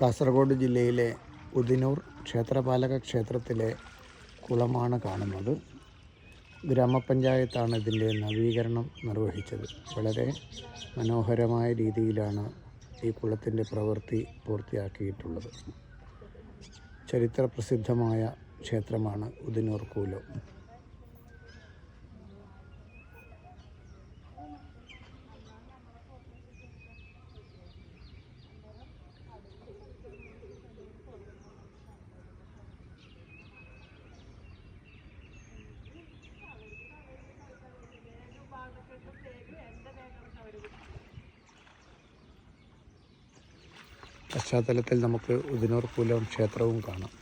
കാസർഗോഡ് ജില്ലയിലെ ഉദിനൂർ ക്ഷേത്രപാലക ക്ഷേത്രത്തിലെ കുളമാണ് കാണുന്നത്. ഗ്രാമപഞ്ചായത്താണ് ഇതിന്റെ നവീകരണം നിർവഹിച്ചത്. വളരെ മനോഹരമായ രീതിയിലാണ് ഈ കുളത്തിന്റെ പ്രവൃത്തി പൂർത്തിയാക്കിയിട്ടുള്ളത്. ചരിത്ര പ്രസിദ്ധമായ ക്ഷേത്രമാണ് ഉദിനൂർ കൂലം പശ്ചാത്തലത്തിൽ നമുക്ക് ഉദിനൂർ കൂലം ക്ഷേത്രവും കാണാം.